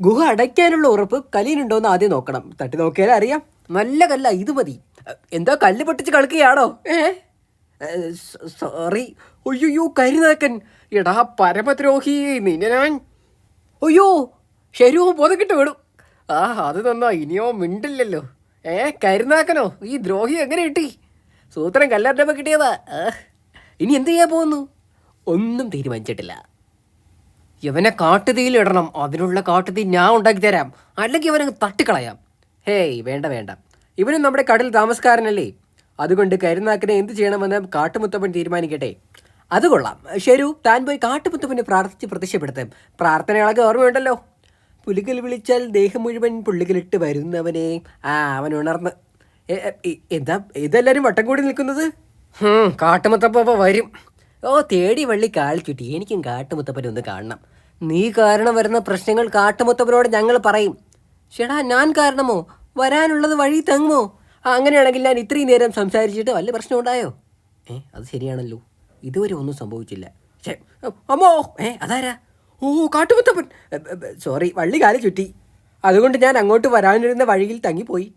ഗുഹ അടയ്ക്കാനുള്ള ഉറപ്പ് കലീനുണ്ടോന്ന് ആദ്യം നോക്കണം. തട്ടി നോക്കിയാലേ അറിയാം. നല്ല കല്ല ഇത് മതി. എന്തോ കല്ല് പൊട്ടിച്ച് കളിക്കുകയാണോ? ഏ? സോറി ഒയ്യോ കരുനാക്കൻ എടാ പരമദ്രോഹി നിന്നെ ഞാൻ. അയ്യോ ശരീരവും ബോധക്കിട്ട് വിടും ആ അത് തന്നാ ഇനിയോ മിണ്ടില്ലല്ലോ. ഏ കരുനാക്കനോ ഈ ദ്രോഹി എങ്ങനെ കിട്ടി? സൂത്രം കല്ലാറ്റപ്പോൾ കിട്ടിയതാ. ഇനി എന്ത് ചെയ്യാൻ പോകുന്നു? ഒന്നും തീരുമാനിച്ചിട്ടില്ല. ഇവനെ കാട്ടുതീയിൽ ഇടണം. അതിനുള്ള കാട്ടുതീ ഞാൻ ഉണ്ടാക്കി തരാം അല്ലെങ്കിൽ ഇവനെ തട്ടിക്കളയാം. ഹേയ് വേണ്ട വേണ്ട. ഇവനും നമ്മുടെ കടൽ താമസക്കാരനല്ലേ? അതുകൊണ്ട് കരുനാക്കിനെ എന്ത് ചെയ്യണമെന്ന് കാട്ടുമുത്തപ്പൻ തീരുമാനിക്കട്ടെ. അത് കൊള്ളാം. ശരു താൻ പോയി കാട്ടുമുത്തപ്പനെ പ്രാർത്ഥിച്ച് പ്രത്യക്ഷപ്പെടുത്തും. പ്രാർത്ഥനകളൊക്കെ ഓർമ്മയുണ്ടല്ലോ. പുലികൾ വിളിച്ചാൽ ദേഹം മുഴുവൻ പുള്ളികളിട്ട് വരുന്നവനെ. ആ അവൻ ഉണർന്ന്. എന്താ ഇതെല്ലാവരും വട്ടം കൂടി നിൽക്കുന്നത്? കാട്ടുമുത്തപ്പ വരും. ഓ തേടി വള്ളി കാൽ ചുറ്റി. എനിക്കും കാട്ടുമുത്തപ്പനെ ഒന്ന് കാണണം. നീ കാരണം വരുന്ന പ്രശ്നങ്ങൾ കാട്ടുമൊത്തവരോട് ഞങ്ങൾ പറയും. ചേടാ ഞാൻ കാരണമോ? വരാനുള്ളത് വഴി തങ്ങുമോ? അങ്ങനെയാണെങ്കിൽ ഞാൻ ഇത്രയും നേരം സംസാരിച്ചിട്ട് വല്ല പ്രശ്നം ഉണ്ടായോ? ഏ അത് ശരിയാണല്ലോ. ഇതുവരെ ഒന്നും സംഭവിച്ചില്ല. അമ്മോ ഏ അതാരാ? ഓ കാട്ടുമുത്തപ്പൻ. സോറി വള്ളി കാലി ചുറ്റി. അതുകൊണ്ട് ഞാൻ അങ്ങോട്ട് വരാനിരുന്ന വഴിയിൽ തങ്ങിപ്പോയി.